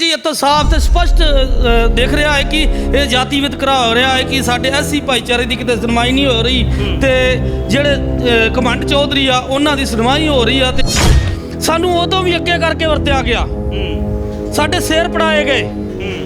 ਜੀ ਇੱਥੋਂ ਸਾਫ਼ ਤੇ ਸਪਸ਼ਟ ਅ, ਦਿਖ ਰਿਹਾ ਹੈ ਕਿ ਇਹ ਜਾਤੀ ਵਿਤਕਰਾ ਹੋ ਰਿਹਾ ਹੈ ਕਿ ਸਾਡੇ ਐਸੀ ਭਾਈਚਾਰੇ ਦੀ ਕਿਤੇ ਸੁਣਵਾਈ ਨਹੀਂ ਹੋ ਰਹੀ ਤੇ ਜਿਹੜੇ ਅ, ਕਮੰਡ ਚੌਧਰੀ ਆ ਉਹਨਾਂ ਦੀ ਸੁਣਵਾਈ ਹੋ ਰਹੀ ਆ ਤੇ ਸਾਨੂੰ ਉਦੋਂ ਵੀ ਅੱਗੇ ਕਰਕੇ ਵਰਤਿਆ ਗਿਆ। ਸਾਡੇ ਸਿਰ ਪੜਾਏ ਗਏ।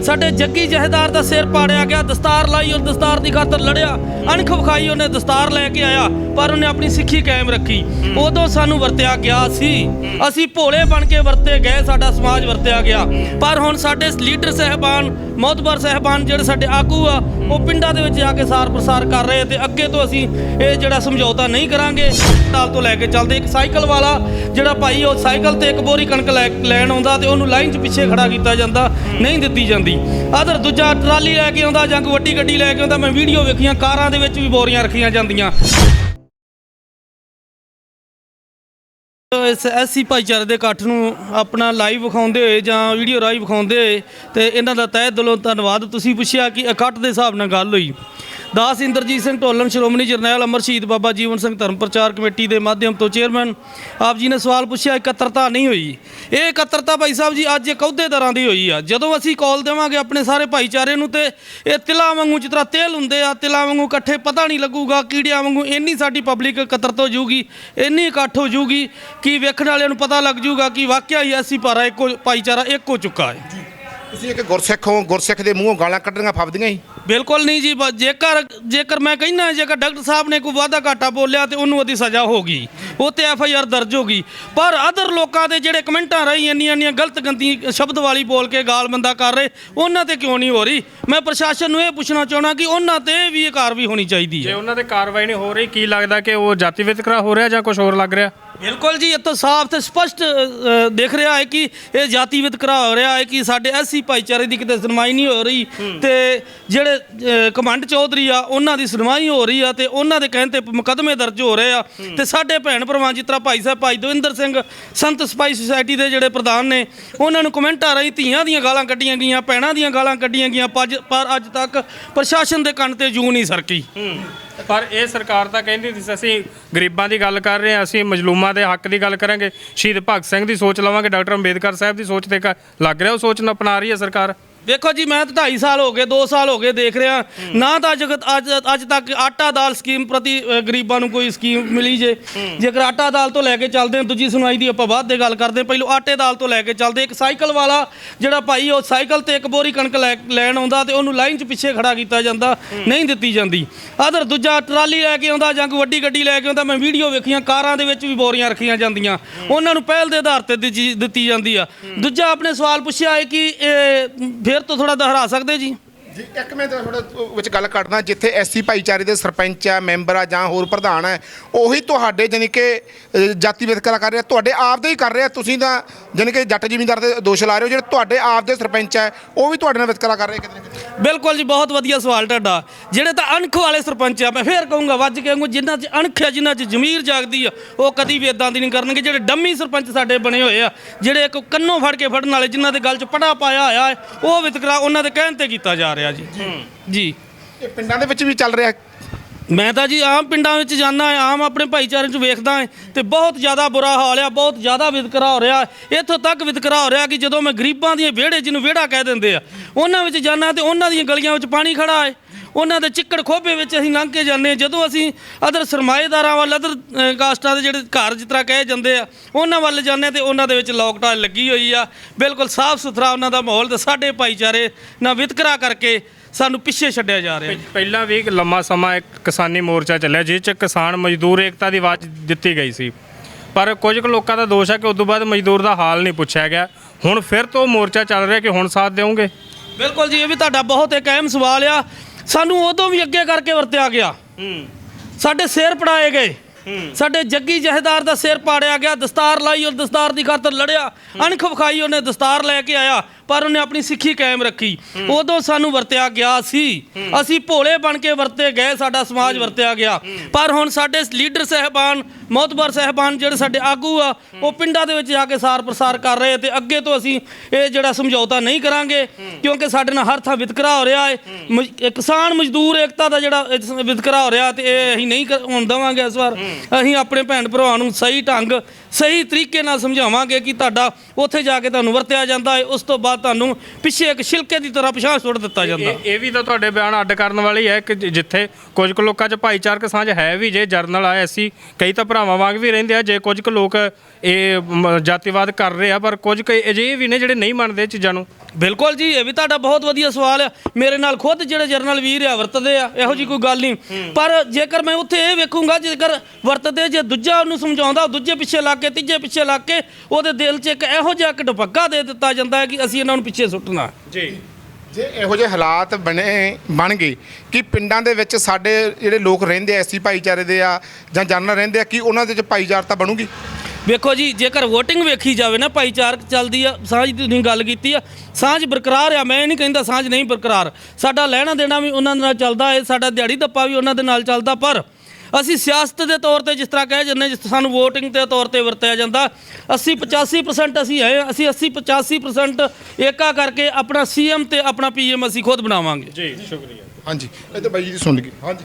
ਸਾਡੇ ਜੱਗੀ ਜਹੇਦਾਰ ਦਾ ਸਿਰ ਪਾੜਿਆ ਗਿਆ ਦਸਤਾਰ ਲਾਈ ਔਰ ਦਸਤਾਰ ਦੀ ਖਾਤਰ ਲੜਿਆ। ਅਣਖ ਵਿਖਾਈ ਉਹਨੇ ਦਸਤਾਰ ਲੈ ਕੇ ਆਇਆ ਪਰ ਉਹਨੇ ਆਪਣੀ ਸਿੱਖੀ ਕਾਇਮ ਰੱਖੀ। ਉਦੋਂ ਸਾਨੂੰ ਵਰਤਿਆ ਗਿਆ ਸੀ। ਅਸੀਂ ਭੋਲੇ ਬਣ ਕੇ ਵਰਤੇ ਗਏ ਸਾਡਾ ਸਮਾਜ ਵਰਤਿਆ ਗਿਆ। ਪਰ ਹੁਣ ਸਾਡੇ ਲੀਡਰ ਸਹਿਬਾਨ ਮੌਤਬਰ ਸਹਿਬਾਨ ਜਿਹੜੇ ਸਾਡੇ ਆਗੂ ਆ, ਉਹ ਪਿੰਡਾਂ ਦੇ ਵਿੱਚ ਜਾ ਕੇ ਸਾਰ ਪ੍ਰਸਾਰ ਕਰ ਰਹੇ ਤੇ ਅੱਗੇ ਤੋਂ ਅਸੀਂ ਇਹ ਜਿਹੜਾ ਸਮਝੌਤਾ ਨਹੀਂ ਕਰਾਂਗੇ ਨਾਲ ਤੋਂ ਲੈ ਕੇ ਚੱਲਦੇ ਇੱਕ ਸਾਈਕਲ ਵਾਲਾ ਜਿਹੜਾ ਭਾਈ, ਉਹ ਸਾਈਕਲ ਤੇ ਇੱਕ ਬੋਰੀ ਕਣਕ ਲੈ- ਲੈਣ ਆਉਂਦਾ ਤੇ ਉਹਨੂੰ ਲਾਈਨ 'ਚ ਪਿੱਛੇ ਖੜਾ ਕੀਤਾ ਜਾਂਦਾ, ਨਹੀਂ ਦਿੱਤੀ ਜਾਂਦੀ। ਅਦਰ ਦੂਜਾ ਟਰਾਲੀ ਲੈ ਕੇ ਆਉਂਦਾ ਜਾਂ ਕੋਈ ਵੱਡੀ ਗੱਡੀ ਲੈ ਕੇ ਆਉਂਦਾ, ਮੈਂ ਵੀਡੀਓ ਵੇਖੀਆਂ, ਕਾਰਾਂ ਦੇ ਵਿੱਚ ਵੀ ਬੋਰੀਆਂ ਰੱਖੀਆਂ ਜਾਂਦੀਆਂ। ਇਸ ਐਸੀ ਭਾਈਚਾਰੇ ਦੇ ਇਕੱਠ ਨੂੰ ਆਪਣਾ ਲਾਈਵ ਵਿਖਾਉਂਦੇ ਹੋਏ ਜਾਂ ਵੀਡੀਓ ਰਾਹੀਂ ਵਿਖਾਉਂਦੇ ਹੋਏ ਤੇ ਇਹਨਾਂ ਦਾ ਤਹਿ ਦਿਲੋਂ ਧੰਨਵਾਦ। ਤੁਸੀਂ ਪੁੱਛਿਆ ਕਿ ਇਕੱਠ ਦੇ ਹਿਸਾਬ ਨਾਲ ਗੱਲ ਹੋਈ। ਦਾਸ ਇੰਦਰਜੀਤ ਸਿੰਘ ਢੋਲਨ ਸ਼੍ਰੋਮਣੀ ਜਰਨੈਲ ਅਮਰ ਸ਼ਹੀਦ ਬਾਬਾ ਜੀਵਨ ਸਿੰਘ ਧਰਮ ਪ੍ਰਚਾਰ ਕਮੇਟੀ ਦੇ ਮਾਧਿਅਮ ਤੋਂ ਚੇਅਰਮੈਨ। ਆਪ ਜੀ ਨੇ ਸਵਾਲ ਪੁੱਛਿਆ, ਇਕੱਤਰਤਾ ਨਹੀਂ ਹੋਈ। ਇਹ ਇਕੱਤਰਤਾ ਭਾਈ ਸਾਹਿਬ ਜੀ ਅੱਜ ਇੱਕ ਅਹੁਦੇਦਾਰਾਂ ਦੀ ਹੋਈ ਆ। ਜਦੋਂ ਅਸੀਂ ਕਾਲ ਦੇਵਾਂਗੇ ਆਪਣੇ ਸਾਰੇ ਭਾਈਚਾਰੇ ਨੂੰ ਤੇ ਇਹ ਤਿਲਾਂ ਵਾਂਗੂ ਜਿਸ ਤਰ੍ਹਾਂ ਤੇਲ ਹੁੰਦੇ ਆ, ਤਿਲਾਂ ਵਾਂਗੂ ਇਕੱਠੇ ਪਤਾ ਨਹੀਂ ਲੱਗੂਗਾ, ਕੀੜਿਆਂ ਵਾਂਗੂ ਇੰਨੀ ਸਾਡੀ ਪਬਲਿਕ ਇਕੱਤਰਤ ਹੋ ਜਾਊਗੀ ਇੰਨੀ ਇਕੱਠ ਹੋ ਜਾਊਗੀ ਕਿ ਵੇਖਣ ਵਾਲਿਆਂ ਨੂੰ ਪਤਾ ਲੱਗ ਜਾਊਗਾ ਕਿ ਵਾਕਿਆ ਹੀ ਅਸੀਂ ਭਾਰਾ ਇੱਕੋ ਭਾਈਚਾਰਾ ਇੱਕ ਹੋ ਚੁੱਕਾ ਹੈ। ਤੁਸੀਂ ਇੱਕ ਗੁਰਸਿੱਖ ਹੋ, ਗੁਰਸਿੱਖ ਦੇ ਮੂੰਹੋਂ ਗਾਲਾਂ ਕੱਢਣੀਆਂ ਫੱਬਦੀਆਂ ਹੀ। ਬਿਲਕੁਲ ਨਹੀਂ ਜੀ ਬ- ਜੇਕਰ ਜੇਕਰ ਮੈਂ ਕਹਿੰਦਾ, ਜੇਕਰ ਡਾਕਟਰ ਸਾਹਿਬ ਨੇ ਕੋਈ ਵਾਅਦਾ ਘਾਟਾ ਬੋਲਿਆ ਤੇ ਉਹਨੂੰ ਉਹਦੀ ਸਜ਼ਾ ਹੋਗੀ ਉਹ ਤੇ ਐਫ ਆਈ ਆਰ ਦਰਜ ਹੋਗੀ ਪਰ ਅਦਰ ਲੋਕਾਂ ਦੇ ਜਿਹੜੇ ਕਮੈਂਟਾਂ ਰਹੀ ਇੰਨੀਆਂ ਇੰਨੀਆਂ ਗਲਤ ਗੰਦੀ ਸ਼ਬਦ ਵਾਲੀ ਬੋਲ ਕੇ ਗਾਲ ਬੰਦਾ ਕਰ ਰਹੇ, ਉਹਨਾਂ ਤੇ ਕਿਉਂ ਨਹੀਂ ਹੋ ਰਹੀ? ਮੈਂ ਪ੍ਰਸ਼ਾਸਨ ਨੂੰ ਇਹ ਪੁੱਛਣਾ ਚਾਹਣਾ ਕਿ ਉਹਨਾਂ ਤੇ ਵੀ ਇਹ ਕਾਰਵਾਈ ਹੋਣੀ ਚਾਹੀਦੀ ਜੇ ਹੈ ਉਹਨਾਂ ਤੇ ਕਾਰਵਾਈ ਨਹੀਂ ਹੋ ਰਹੀ, ਕੀ ਲੱਗਦਾ ਕਿ ਉਹ ਜਾਤੀ ਵਿਤਕਰਾ ਹੋ ਰਿਹਾ ਜਾਂ ਕੁਝ ਹੋਰ ਲੱਗ ਰਿਹਾ? ਬਿਲਕੁਲ ਜੀ ਇੱਥੋਂ ਸਾਫ਼ ਤੇ ਸਪਸ਼ਟ ਅ, ਦਿਖ ਰਿਹਾ ਹੈ ਕਿ ਇਹ ਜਾਤੀ ਵਿਤਕਰਾ ਹੋ ਰਿਹਾ ਹੈ ਕਿ ਸਾਡੇ ਐਸੀ ਭਾਈਚਾਰੇ ਦੀ ਕਿਤੇ ਸੁਣਵਾਈ ਨਹੀਂ ਹੋ ਰਹੀ ਤੇ ਜਿਹੜੇ ਅ, ਕਮੰਡ ਚੌਧਰੀ ਆ ਉਹਨਾਂ ਦੀ ਸੁਣਵਾਈ ਹੋ ਰਹੀ ਆ ਤੇ ਉਹਨਾਂ ਦੇ ਕਹਿਣ ਤੇ ਮੁਕੱਦਮੇ ਦਰਜ ਹੋ ਰਹੇ ਆ। ਤੇ ਸਾਡੇ ਭੈਣ ਭਰਾਵਾਂ ਜਿਸ ਤਰ੍ਹਾਂ ਭਾਈ ਸਾਹਿਬ ਭਾਈ ਦਵਿੰਦਰ ਸਿੰਘ ਸੰਤ ਸਪਾਈ ਸੁਸਾਇਟੀ ਦੇ ਜਿਹੜੇ ਪ੍ਰਧਾਨ ਨੇ ਉਹਨਾਂ ਨੂੰ ਕਮੈਂਟਾਂ ਰਾਹੀਂ ਧੀਆਂ ਦੀਆਂ ਗਾਲਾਂ ਕੱਢੀਆਂ ਗਈਆਂ ਭੈਣਾਂ ਦੀਆਂ ਗਾਲਾਂ ਕੱਢੀਆਂ ਗਈਆਂ ਪੱਜ- ਪਰ ਅੱਜ ਤੱਕ ਪ੍ਰਸ਼ਾਸਨ ਦੇ ਕੰਨ ਤੇ ਜੂ ਨਹੀਂ ਸਰਕੀ। ਪਰ ਇਹ ਸਰਕਾਰ ਤਾਂ ਕਹਿੰਦੀ ਸੀ, ਅਸੀਂ ਗਰੀਬਾਂ ਦੀ ਗੱਲ ਕਰ ਰਹੇ ਹਾਂ, ਅਸੀਂ ਮਜਲੂਮਾਂ ਦੇ ਹੱਕ ਦੀ ਗੱਲ ਕਰਾਂਗੇ, ਸ਼ਹੀਦ ਭਗਤ ਸਿੰਘ ਦੀ ਸੋਚ ਲਵਾਂਗੇ, ਡਾਕਟਰ ਅੰਬੇਦਕਰ ਸਾਹਿਬ ਦੀ ਸੋਚ ਤੇ ਕ- ਲੱਗ ਰਿਹਾ ਉਹ ਸੋਚ ਨੂੰ ਅਪਣਾ ਰਹੀ ਹੈ ਸਰਕਾਰ? ਵੇਖੋ ਜੀ ਮੈਂ ਤਾਂ 2.5 ਸਾਲ ਹੋ ਗਏ 2 ਸਾਲ ਹੋ ਗਏ ਦੇਖ ਰਿਹਾ। ਨਾ ਤਾਂ ਜਗਤ ਅੱਜ ਅੱਜ ਤੱਕ ਆਟਾ ਦਾਲ ਸਕੀਮ ਪ੍ਰਤੀ ਅ, ਗਰੀਬਾਂ ਨੂੰ ਕੋਈ ਸਕੀਮ ਮਿਲੀ ਜੇ। ਜੇਕਰ ਆਟਾ ਦਾਲ ਤੋਂ ਲੈ ਕੇ ਚੱਲਦੇ ਹਾਂ ਦੂਜੀ ਸੁਣਵਾਈ ਦੀ ਆਪਾਂ ਬਾਅਦ ਦੇ ਗੱਲ ਕਰਦੇ ਹਾਂ। ਪਹਿਲੋਂ ਆਟੇ ਦਾਲ ਤੋਂ ਲੈ ਕੇ ਚੱਲਦੇ ਇੱਕ ਸਾਈਕਲ ਵਾਲਾ ਜਿਹੜਾ ਭਾਈ ਉਹ ਸਾਈਕਲ ਤੇ ਇੱਕ ਬੋਰੀ ਕਣਕ ਲੈ- ਲੈਣ ਆਉਂਦਾ ਤੇ ਉਹਨੂੰ ਲਾਈਨ 'ਚ ਪਿੱਛੇ ਖੜਾ ਕੀਤਾ ਜਾਂਦਾ ਨਹੀਂ ਦਿੱਤੀ ਜਾਂਦੀ। ਅਦਰ ਦੂਜਾ ਟਰਾਲੀ ਲੈ ਕੇ ਆਉਂਦਾ ਜਾਂ ਕੋਈ ਵੱਡੀ ਗੱਡੀ ਲੈ ਕੇ ਆਉਂਦਾ ਮੈਂ ਵੀਡੀਓ ਵੇਖੀਆਂ ਕਾਰਾਂ ਦੇ ਵਿੱਚ ਵੀ ਬੋਰੀਆਂ ਰੱਖੀਆਂ ਜਾਂਦੀਆਂ। ਉਹਨਾਂ ਨੂੰ ਪਹਿਲ ਦੇ ਆਧਾਰ ਤੇ ਦਿੱਤੀ ਦਿੱਤੀ ਜਾਂਦੀ ਆ। ਦੂਜਾ ਆਪਣੇ ਸਵਾਲ ਪੁੱਛਿਆ ਹੈ ਕਿ ਇਹ ਫਿਰ ਫਿਰ ਤੋਂ ਥੋੜਾ ਦੁਹਰਾ ਸਕਦੇ ਜੀ? ਜੀ ਇੱਕ ਮੈਂ ਤੁਹਾਡੇ ਵਿੱਚ ਗੱਲ ਕਰਦਾ ਜਿੱਥੇ ਐਸਸੀ ਭਾਈਚਾਰੇ ਦੇ ਸਰਪੰਚ ਆ ਮੈਂਬਰ ਆ ਜਾਂ ਹੋਰ ਪ੍ਰਧਾਨ ਆ ਉਹੀ ਤੁਹਾਡੇ ਜਾਨੀ ਕਿ ਅ, ਜਾਤੀ ਵਿਤਕਰਾ ਕਰ ਰਿਹਾ ਤੁਹਾਡੇ ਆਪ ਦੇ ਹੀ ਕਰ ਰਿਹਾ ਤੁਸੀਂ ਤਾਂ ਜਾਨੀ ਕਿ ਜੱਟ ਜ਼ਿਮੀਂਦਾਰ ਦੇ ਦੋਸ਼ ਲਾ ਰਹੇ ਹੋ ਜਿਹੜੇ ਤੁਹਾਡੇ ਆਪ ਦੇ ਸਰਪੰਚ ਆ ਉਹ ਵੀ ਤੁਹਾਡੇ ਨਾਲ ਵਿਤਕਰਾ ਕਰ ਰਹੇ ਕਿਤੇ ਨਾ ਕਿਤੇ? ਬਿਲਕੁਲ ਜੀ ਬਹੁਤ ਵਧੀਆ ਸਵਾਲ ਤੁਹਾਡਾ। ਜਿਹੜੇ ਤਾਂ ਅਣਖ ਵਾਲੇ ਸਰਪੰਚ ਆ ਮੈਂ ਫੇਰ ਕਹੂੰਗਾ ਵੱਜ ਕੇ ਕਹੂੰਗਾ ਜਿਨ੍ਹਾਂ 'ਚ ਅਣਖ ਆ ਜਿਨ੍ਹਾਂ 'ਚ ਜ਼ਮੀਰ ਜਾਗਦੀ ਆ ਉਹ ਕਦੀ ਵੀ ਇਦਾਂ ਦੀ ਨਹੀਂ ਕਰਨਗੇ। ਜਿਹੜੇ ਡੰਮੀ ਸਰਪੰਚ ਸਾਡੇ ਬਣੇ ਹੋਏ ਆ ਜਿਹੜੇ ਇੱਕ ਕੰਨੋਂ ਫੜ ਕੇ ਫੜਨ ਵਾਲੇ ਜਿਨ੍ਹਾਂ ਦੇ ਗੱਲ 'ਚ ਪੜਾ ਪਾਇਆ ਹੋਇਆ ਹੈ ਉਹ ਵਿਤਕਰਾ ਉਹਨਾਂ ਦੇ ਕਹਿਣ ਤੇ ਕੀਤਾ ਜਾ ਰਿਹਾ। ਜੀ। ਜੀ। ਇਹ ਪਿੰਡਾਂ ਦੇ ਵਿੱਚ ਵੀ ਚੱਲ ਰਿਹਾ? ਮੈਂ ਤਾਂ ਜੀ ਆਮ ਪਿੰਡਾਂ ਵਿੱਚ ਜਾਂਦਾ ਹਾਂ ਆਮ ਆਪਣੇ ਭਾਈਚਾਰੇ 'ਚ ਵੇਖਦਾ ਹਾਂ ਤੇ ਬਹੁਤ ਜ਼ਿਆਦਾ ਬੁਰਾ ਹਾਲ ਆ ਬਹੁਤ ਜ਼ਿਆਦਾ ਵਿਤਕਰਾ ਹੋ ਰਿਹਾ। ਇੱਥੋਂ ਤੱਕ ਵਿਤਕਰਾ ਹੋ ਰਿਹਾ ਕਿ ਜਦੋਂ ਮੈਂ ਗਰੀਬਾਂ ਦੀਆਂ ਵਿਹੜੇ ਜਿਹਨੂੰ ਵਿਹੜਾ ਕਹਿ ਦਿੰਦੇ ਆ ਉਹਨਾਂ ਵਿੱਚ ਜਾਂਦਾ ਤੇ ਉਹਨਾਂ ਦੀਆਂ ਗਲੀਆਂ ਵਿੱਚ ਪਾਣੀ ਖੜਾ ਹੈ। ਉਹਨਾਂ ਦੇ ਚਿੱਕੜ ਖੋਬੇ ਵਿੱਚ ਅਸੀਂ ਲੰਘ ਕੇ ਜਾਂਦੇ ਹਾਂ। ਜਦੋਂ ਅਸੀਂ ਅਦਰ ਸਰਮਾਏਦਾਰਾਂ ਵੱਲ ਅਦਰ ਕਾਸਟਾਂ ਦੇ ਜਿਹੜੇ ਘਰ ਜਿਸ ਤਰ੍ਹਾਂ ਕਹੇ ਜਾਂਦੇ ਆ ਉਹਨਾਂ ਵੱਲ ਜਾਂਦੇ ਹਾਂ ਤੇ ਉਹਨਾਂ ਦੇ ਵਿੱਚ ਲੋਕਡਾਊਨ ਲੱਗੀ ਹੋਈ ਆ। ਬਿਲਕੁਲ ਸਾਫ਼ ਸੁਥਰਾ ਉਹਨਾਂ ਦਾ ਮਾਹੌਲ ਤੇ ਸਾਡੇ ਭਾਈਚਾਰੇ ਨਾਲ ਵਿਤਕਰਾ ਕਰਕੇ ਸਾਨੂੰ ਪਿੱਛੇ ਛੱਡਿਆ ਜਾ ਰਿਹਾ। ਪਹਿਲਾਂ ਵੀ ਇੱਕ ਲੰਮਾ ਸਮਾਂ ਇੱਕ ਕਿਸਾਨੀ ਮੋਰਚਾ ਚੱਲਿਆ ਜਿਸ ਚ ਕਿਸਾਨ ਮਜ਼ਦੂਰ ਏਕਤਾ ਦੀ ਆਵਾਜ਼ ਦਿੱਤੀ ਗਈ ਸੀ। ਪਰ ਕੁਝ ਕੁ ਲੋਕਾਂ ਦਾ ਦੋਸ਼ ਹੈ ਕਿ ਉਸ ਤੋਂ ਬਾਅਦ ਮਜ਼ਦੂਰ ਦਾ ਹਾਲ ਨਹੀਂ ਪੁੱਛਿਆ ਗਿਆ। ਹੁਣ ਫਿਰ ਤੋਂ ਮੋਰਚਾ ਚੱਲ ਰਿਹਾ ਕਿ ਹੁਣ ਸਾਥ ਦਿਓਗੇ ਬਿਲਕੁਲ ਜੀ ਇਹ ਵੀ ਤੁਹਾਡਾ ਬਹੁਤ ਇੱਕ ਅਹਿਮ ਸਵਾਲ ਆ। ਸਾਨੂੰ ਉਦੋਂ ਵੀ ਅੱਗੇ ਕਰਕੇ ਵਰਤਿਆ ਗਿਆ। ਸਾਡੇ ਸਿਰ ਪੜਾਏ ਗਏ। ਸਾਡੇ ਜੱਗੀ ਜਹੇਦਾਰ ਦਾ ਸਿਰ ਪਾੜਿਆ ਗਿਆ ਦਸਤਾਰ ਲਾਈ ਔਰ ਦਸਤਾਰ ਦੀ ਖਾਤਰ ਲੜਿਆ। ਅਣਖ ਵਿਖਾਈ ਉਹਨੇ ਦਸਤਾਰ ਲੈ ਕੇ ਆਇਆ। ਪਰ ਉਹਨੇ ਆਪਣੀ ਸਿੱਖੀ ਕਾਇਮ ਰੱਖੀ। ਉਦੋਂ ਸਾਨੂੰ ਵਰਤਿਆ ਗਿਆ ਸੀ। ਅਸੀਂ ਭੋਲੇ ਬਣ ਕੇ ਵਰਤੇ ਗਏ, ਸਾਡਾ ਸਮਾਜ ਵਰਤਿਆ ਗਿਆ। ਪਰ ਹੁਣ ਸਾਡੇ ਲੀਡਰ ਸਹਿਬਾਨ, ਮੌਤਬਰ ਸਹਿਬਾਨ ਜਿਹੜੇ ਸਾਡੇ ਆਗੂ ਆ, ਉਹ ਪਿੰਡਾਂ ਦੇ ਵਿੱਚ ਜਾ ਕੇ ਸਾਰ ਪ੍ਰਸਾਰ ਕਰ ਰਹੇ ਤੇ ਅੱਗੇ ਤੋਂ ਅਸੀਂ ਇਹ ਜਿਹੜਾ ਸਮਝੌਤਾ ਨਹੀਂ ਕਰਾਂਗੇ, ਕਿਉਂਕਿ ਸਾਡੇ ਨਾਲ ਹਰ ਥਾਂ ਵਿਤਕਰਾ ਹੋ ਰਿਹਾ ਹੈ ਮਜ- ਕਿਸਾਨ ਮਜ਼ਦੂਰ ਏਕਤਾ ਦਾ ਜਿਹੜਾ ਵਿਤਕਰਾ ਹੋ ਰਿਹਾ ਤੇ ਇਹ ਅਸੀਂ ਨਹੀਂ ਹੋਣ ਦੇਵਾਂਗੇ ਇਸ ਵਾਰ। ਅਸੀਂ ਆਪਣੇ ਭੈਣ ਭਰਾਵਾਂ ਨੂੰ ਸਹੀ ਢੰਗ ਸਹੀ ਤਰੀਕੇ ਨਾਲ ਸਮਝਾਵਾਂਗੇ ਕਿ ਤੁਹਾਡਾ ਉੱਥੇ ਜਾ ਕੇ ਤੁਹਾਨੂੰ ਵਰਤਿਆ ਜਾਂਦਾ ਹੈ ਉਸ ਤੋਂ ਬਾਅਦ ਤੁਹਾਨੂੰ ਪਿੱਛੇ ਇੱਕ ਛਿਲਕੇ ਦੀ ਤਰ੍ਹਾਂ ਪਿਛਾਂਹ ਸੁੱਟ ਦਿੱਤਾ ਜਾਂਦਾ। ਇਹ ਵੀ ਤਾਂ ਤੁਹਾਡੇ ਬਿਆਨ ਅੱਡ ਕਰਨ ਵਾਲੀ ਹੈ ਕਿ ਜਿੱਥੇ ਕੁਝ ਕੁ ਲੋਕਾਂ 'ਚ ਭਾਈਚਾਰਕ ਸਾਂਝ ਹੈ ਵੀ ਜੇ ਜਰਨਲ ਆਏ ਅਸੀਂ ਕਈ ਤਾਂ ਭਰਾਵਾਂ ਵਾਂਗ ਵੀ ਰਹਿੰਦੇ ਆ ਜੇ ਕੁਝ ਕੁ ਲੋਕ ਇਹ ਜਾਤੀਵਾਦ ਕਰ ਰਹੇ ਆ ਪਰ ਕੁਝ ਕੁ ਅਜਿਹੇ ਵੀ ਨੇ ਜਿਹੜੇ ਨਹੀਂ ਮੰਨਦੇ ਚੀਜ਼ਾਂ ਨੂੰ। ਬਿਲਕੁਲ ਜੀ ਇਹ ਵੀ ਤੁਹਾਡਾ ਬਹੁਤ ਵਧੀਆ ਸਵਾਲ ਆ। ਮੇਰੇ ਨਾਲ ਖੁਦ ਜਿਹੜੇ ਜਰਨਲ ਵੀਰ ਆ ਵਰਤਦੇ ਆ ਇਹੋ ਜੀ ਕੋਈ ਗੱਲ ਨਹੀਂ। ਪਰ ਜੇਕਰ ਮੈਂ ਉੱਥੇ ਇਹ ਵੇਖੂੰਗਾ ਜੇਕਰ ਵਰਤਦੇ ਜੇ ਦੂਜਾ ਉਹਨੂੰ ਸਮਝਾਉਂਦਾ ਦੂਜੇ ਪਿੱਛੇ ਲੱਗ ਕੇ ਤੀਜੇ ਪਿੱਛੇ ਲੱਗ ਕੇ ਉਹਦੇ ਦਿਲ 'ਚ ਇੱਕ ਇਹੋ ਜਿਹਾ ਇੱਕ ਡਪੱਕਾ ਦੇ ਦਿੱਤਾ ਜਾਂਦਾ ਹੈ ਕਿ ਅਸੀਂ ਇਹਨਾਂ ਨੂੰ ਪਿੱਛੇ ਸੁੱਟਣਾ। ਜੀ। ਜੇ ਇਹੋ ਜਿਹੇ ਹਾਲਾਤ ਬਣੇ ਬਣ ਗਏ ਕਿ ਪਿੰਡਾਂ ਦੇ ਵਿੱਚ ਸਾਡੇ ਜਿਹੜੇ ਲੋਕ ਰਹਿੰਦੇ ਐਸੀ ਭਾਈਚਾਰੇ ਦੇ ਆ ਜਾਂ ਜਨਰਲ ਰਹਿੰਦੇ ਆ ਕਿ ਉਹਨਾਂ ਦੇ ਵਿੱਚ ਭਾਈਚਾਰਤਾ ਬਣੂਗੀ? ਵੇਖੋ ਜੀ, ਜੇਕਰ ਵੋਟਿੰਗ ਵੇਖੀ ਜਾਵੇ ਨਾ, ਭਾਈਚਾਰਕ ਚੱਲਦੀ ਆ, ਸਾਂਝ ਦੀ ਤੁਸੀਂ ਗੱਲ ਕੀਤੀ ਆ, ਸਾਂਝ ਬਰਕਰਾਰ ਆ, ਮੈਂ ਇਹ ਨਹੀਂ ਕਹਿੰਦਾ ਸਾਂਝ ਨਹੀਂ ਬਰਕਰਾਰ। ਸਾਡਾ ਲੈਣਾ ਦੇਣਾ ਵੀ ਉਹਨਾਂ ਦੇ ਨਾਲ ਚੱਲਦਾ ਹੈ ਸਾਡਾ ਦਿਹਾੜੀ ਦੱਪਾ ਵੀ ਉਹਨਾਂ ਦੇ ਨਾਲ ਚੱਲਦਾ, ਪਰ ਅਸੀਂ ਸਿਆਸਤ ਦੇ ਤੌਰ ਤੇ ਜਿਸ ਤਰ੍ਹਾਂ ਕਹਿ ਜੰਨੇ ਜਿਸ ਸਾਨੂੰ VOTING ਦੇ ਤੌਰ ਤੇ ਵਰਤਿਆ ਜਾਂਦਾ 80 85% ਅਸੀਂ ਹੈ, ਅਸੀਂ 80 85% ਏਕਾ ਕਰਕੇ ਆਪਣਾ ਸੀਐਮ ਤੇ ਆਪਣਾ ਪੀਐਮ ਅਸੀਂ ਖੁਦ ਬਣਾਵਾਂਗੇ। ਜੀ, ਸ਼ੁਕਰੀਆ। ਹਾਂਜੀ, ਇਹ ਤਾਂ ਬਾਈ ਜੀ ਦੀ ਸੁਣ ਲਈ। ਹਾਂਜੀ।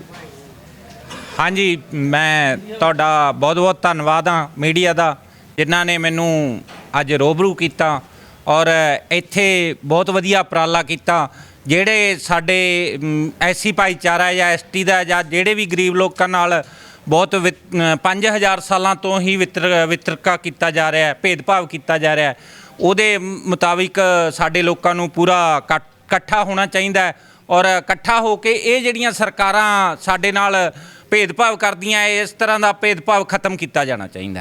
ਹਾਂਜੀ, ਮੈਂ ਤੁਹਾਡਾ ਬਹੁਤ-ਬਹੁਤ ਧੰਨਵਾਦ ਹਾਂ ਮੀਡੀਆ ਦਾ, ਜਿਨ੍ਹਾਂ ਨੇ ਮੈਨੂੰ ਅੱਜ ਰੋਬਰੂ ਕੀਤਾ ਔਰ ਇੱਥੇ ਬਹੁਤ ਵਧੀਆ ਉਪਰਾਲਾ ਕੀਤਾ, ਜਿਹੜੇ ਸਾਡੇ ਐਸੀ ਭਾਈਚਾਰਾ ਜਾਂ ਐਸਟੀ ਦਾ ਜਾਂ ਜਿਹੜੇ ਵੀ ਗਰੀਬ ਲੋਕਾਂ ਨਾਲ ਬਹੁਤ ਵਿਤ- ਅਮ 5000 ਸਾਲਾਂ ਤੋਂ ਹੀ ਵਿਤਰ, ਵਿਤਰਕਾ ਕੀਤਾ ਜਾ ਰਿਹਾ ਹੈ, ਭੇਦਭਾਵ ਕੀਤਾ ਜਾ ਰਿਹਾ ਹੈ, ਉਹਦੇ ਮੁਤਾਬਿਕ ਸਾਡੇ ਲੋਕਾਂ ਨੂੰ ਪੂਰਾ ਇਕੱਠ- ਇਕੱਠਾ ਹੋਣਾ ਚਾਹੀਦਾ ਹੈ ਔਰ ਇਕੱਠਾ ਹੋ ਕੇ ਇਹ ਜਿਹੜੀਆਂ ਸਰਕਾਰਾਂ ਸਾਡੇ ਨਾਲ ਭੇਦਭਾਵ ਕਰਦੀਆਂ ਇਸ ਤਰ੍ਹਾਂ ਦਾ ਭੇਦਭਾਵ ਖਤਮ ਕੀਤਾ ਜਾਣਾ ਚਾਹੀਦਾ